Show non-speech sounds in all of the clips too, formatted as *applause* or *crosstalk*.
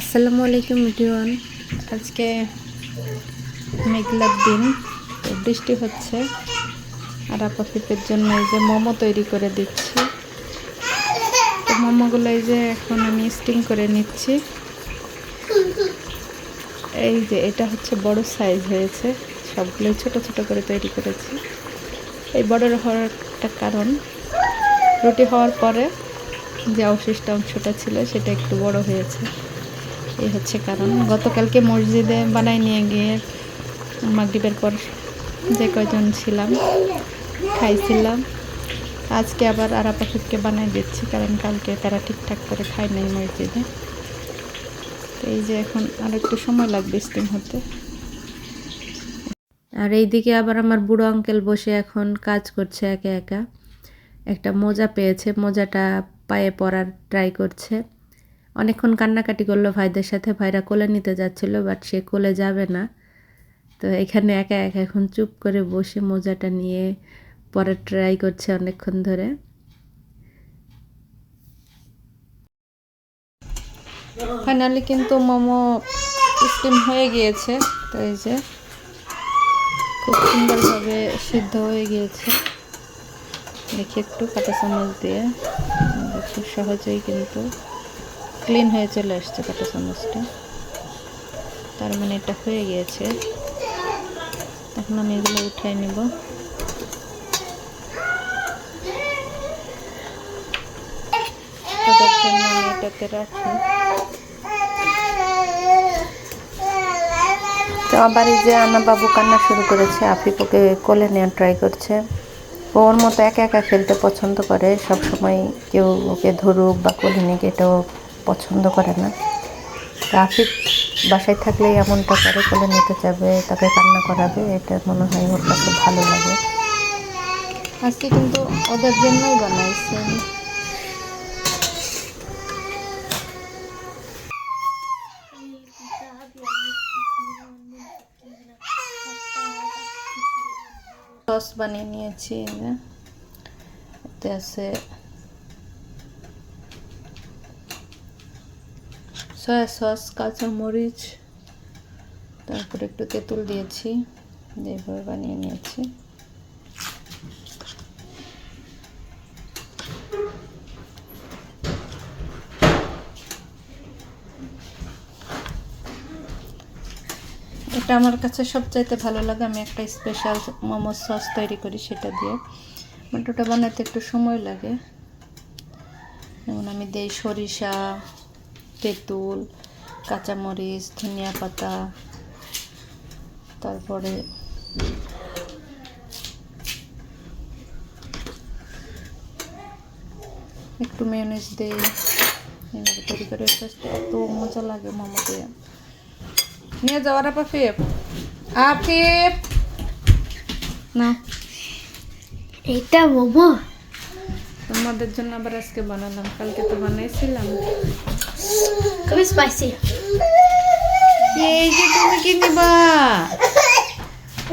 আসসালামু আলাইকুম ইটিওয়ান আজকে মেঘলার দিন বৃষ্টি হচ্ছে। আর আপাফিপের জন্য এই যে মোমো তৈরি করে দিচ্ছি। তো মোমোগুলো এই যে এখন আমি স্টিং করে নিচ্ছি। এই যে এটা হচ্ছে বড় সাইজ হয়েছে। সবগুলোই ছোট ছোট করে তৈরি করেছি। এই বড় হওয়ার একটা কারণ, রুটি হওয়ার পরে যে অবশিষ্ট অংশটা ছিল সেটা একটু বড় হয়েছে। এই হচ্ছে কারণ। গতকালকে মসজিদে বানাই নিয়ে গিয়ে মাগরিবের পর যে কয়জন ছিলাম, খাইছিলাম। আজকে আবার আরাপাখিকে বানাই দিচ্ছি, কারণ কালকে তারা ঠিকঠাক করে খায় নাই মসজিদে। তো এই যে এখন আর একটু সময় লাগবে স্টিম হতে। আর এইদিকে আবার আমার বুড়ো আঙ্কেল বসে এখন কাজ করছে একা একা। একটা মোজা পেয়েছে, মোজাটা পায়ে পরার ট্রাই করছে। অনেকক্ষণ কান্নাকাটি করল, ভাইদের সাথে ভাইরা কোলে নিতে যাচ্ছিল বাট সে কোলে যাবে না। তো এখানে একা একা এখন চুপ করে বসে মোজাটা নিয়ে পরে ট্রাই করছে অনেকক্ষণ ধরে। ফাইনালি কিন্তু মোমো স্টিম হয়ে গিয়েছে, তো এই যে খুব সুন্দরভাবে সিদ্ধ হয়ে গিয়েছে। দেখি একটু কাঁটা চামচ দিয়ে খুব সহজেই কিন্তু ক্লিন হয়ে চলে আসছে কাঁটা চামচটা। তার মানে এটা হয়ে গিয়েছে। এখন আমি এগুলো উঠাই নেব। তাদের রাখি। তো আবার যে আনা বাবু কান্না শুরু করেছে আফিফ কোলে নেওয়ার ট্রাই করছে। ওর মতো একা একা খেলতে পছন্দ করে। সব সময় কেউ ওকে ধরুক বা কোলে নিক এটাও পছন্দ করে না আফিফ বাসায় থাকলেই এমনটা করে কোলে নিতে যাবে তাকে কান্না করাবে এটা মনে হয় ওর কাছে ভালো লাগে আজকে কিন্তু ওদের জন্যই বানাইছি। সস বানিয়ে নিয়েছি এতে আছে সয়া সস, কাঁচামরিচ, তারপরে একটু তেঁতুল দিয়েছি, দিয়ে এইভাবে বানিয়ে নিয়েছি। এটা আমার কাছে সবচাইতে ভালো লাগে, আমি একটা স্পেশাল মোমো সস তৈরি করি সেটা দিয়ে। বাট ওটা বানাতে একটু সময় লাগে। যেমন আমি দেই সরিষা তেঁতুল কাঁচামরিচ ধনিয়া পাতা তারপরে একটু মেয়নিজ দেই। এইভাবে তৈরি করে জাস্ট এত মজা লাগে মোমো দিয়ে। নিয়ে যাওয়ার আফিফ আফিফ! না। এটা মোমো? তোমাদের জন্য আবার আজকে বানালাম। কালকে তো বানাইছিলাম। খুবই স্পাইসি এই যে তুমি কি নিবা?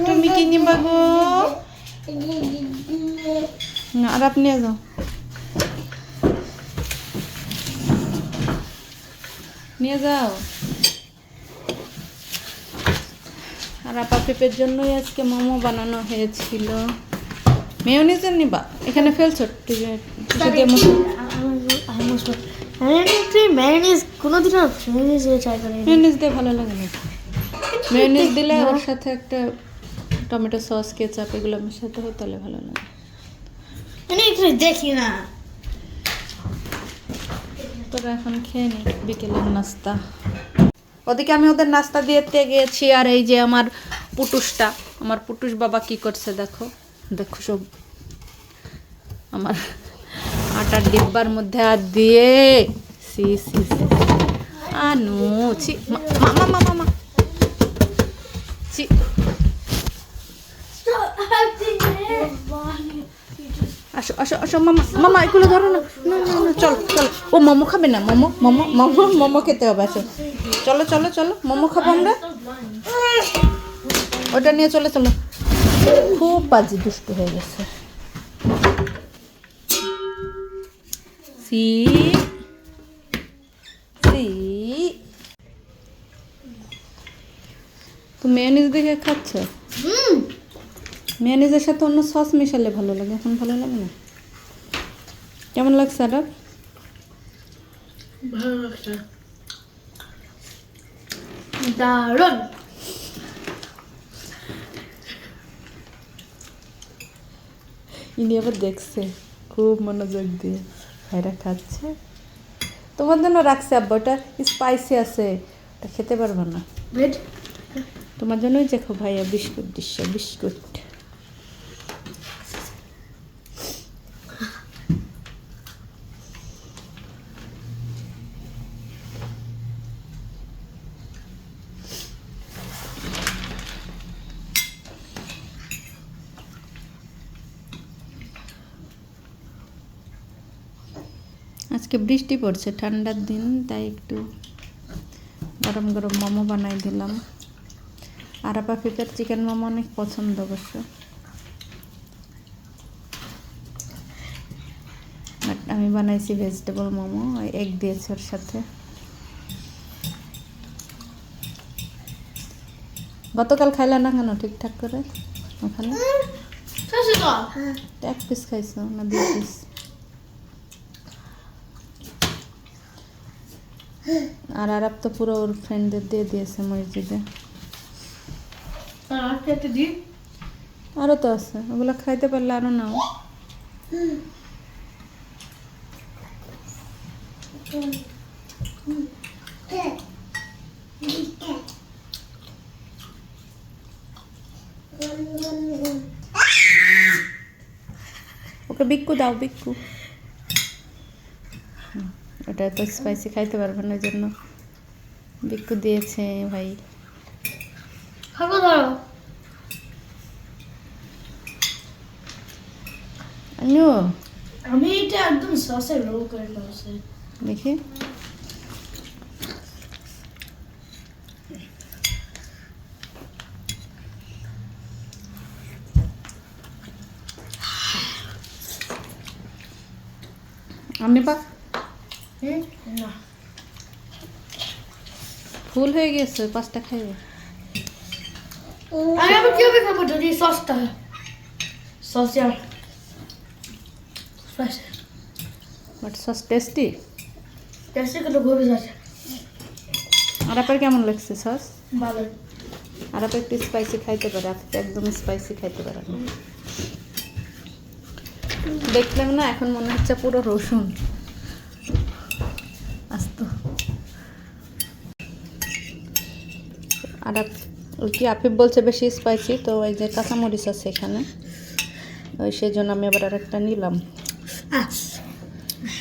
তুমি কি নিবা গো? না আর আপনি যাও। নিয়ে যাও। আর আপা পেঁপের জন্যই আজকে মোমো বানানো হয়েছিল। মেয়নিজের নিবা? এখানে ফেলছো? দিয়ে ম্যারিনেজ কোনোদিনও ম্যারিনেজ ট্রাই করি মেয়নিজ দিয়ে ভালো লাগে না। *laughs* দিলে ওর সাথে একটা টমেটো সস কেচাপ এগুলো মেশাতে হয় তাহলে ভালো লাগে। আমি একটু দেখি না। তোরা এখন খেয়ে নি বিকেলের নাস্তা। ওদিকে আমি ওদের নাস্তা দিতে গেছি আর এই যে আমার পুটুসটা আমার পুটুস বাবা কি করছে দেখো। দেখো সব। আমার আটার ডিব্বার মধ্যে আর দিয়ে, সি সি সি আনু, ছি মামা মামা ছি। আসো আসো আসো, মামা মামা, এগুলো ধরো না না না, চলো চলো। ও, মোমো খাবে না? মোমো মোমো মোমো মোমো খেতে হবে, আসো। চলো চলো চলো, মোমো খাব আমরা। ওটা নিয়ে চলে, চলো। খুব বাজি দুষ্টু হয়ে গেছে। C C. তো মেয়নিজ দেখে খাচ্ছ? মেয়নিজের সাথে অন্য সস মেশালে ভালো লাগে এখন ভালো লাগে না? কেমন লাগছে আরব? ভালো লাগছে। দারুণ। ইনি আবার দেখছে খুব মনোযোগ দিয়ে। ভাইরা খাচ্ছে। তোমার জন্য রাখছে আব্বা ওটা স্পাইসি আছে। ওটা খেতে পারব না। তোমার জন্যই দেখো ভাইয়া বিস্কুট দিচ্ছে বিস্কুট। আজকে বৃষ্টি পড়ছে ঠান্ডার দিন তাই একটু গরম গরম মোমো বানাই দিলাম। আর আপা পাখিটার চিকেন মোমো অনেক পছন্দ অবশ্য। But আমি বানাইছি ভেজিটেবল মোমো এগ দিয়েছি ওর সাথে। গতকাল খাইলা না কেন ঠিকঠাক করে? ওখানে? এক পিস খাইছো না দুই পিস আর আরাপ তো পুরো ওর ফ্রেন্ডদের দিয়ে দিয়েছে মসজিদে। আর আরও তো আছে ওগুলো খাইতে পারলে আরও নাও। ওকে বিক্কু দাও বিক্কু। হুম, ওটা তো স্পাইসি খাইতে পারবে না ওই জন্য বিক্কু দিয়েছে ভাই। খাব ধরো। আমিও আমি এটা একদম সসে রোল করে ফেলছি দেখি। আমি বা হুম না। ফুল হয়ে গেছে পাঁচটা খাইবে। আমি আবার কীভাবে খাব? যদি সসটা সস বাট সস টেস্টি টেস্টে কিন্তু খুবই আর আপনার কেমন লাগছে সস? ভালো। আর আপনি একটু স্পাইসি খাইতে পারে আপনি একদম স্পাইসি খাইতে পারেন। দেখলাম না এখন মনে হচ্ছে পুরো রসুন আস্ত আর কি আফিফ বলছে বেশি স্পাইসি তো ওই যে কাঁচামরিচ আছে এখানে। ওই সেই জন্য আমি আবার আর একটা নিলাম।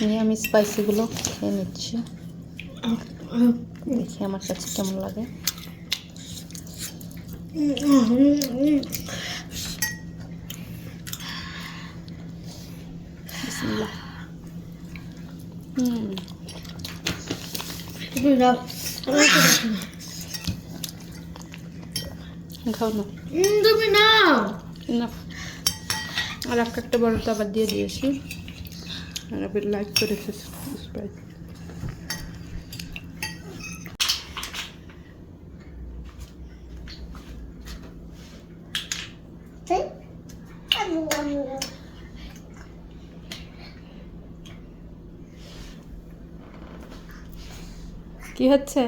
নিয়ে আমি স্পাইসিগুলো খেয়ে নিচ্ছি। দেখি আমার কাছে কেমন লাগে। হুম। খাও না তুমি নাও। Enough. আর একটা একটা বড় তো আবার দিয়ে দিয়েছি। আর আবার লাইক স্প্রাইট কি হচ্ছে?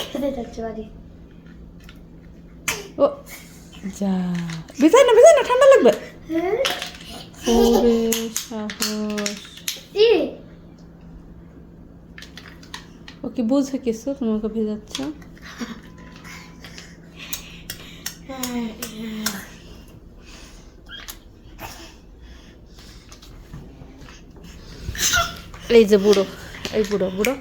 খেতে যাচ্ছে বাড়ি। যা ভিজাই না ভিজাই না ঠান্ডা লাগবে ওরে সাহস ও কি বুঝে কিছু তোমাকে ভেজাচ্ছ এই যে বুড়ো এই বুড়ো বুড়ো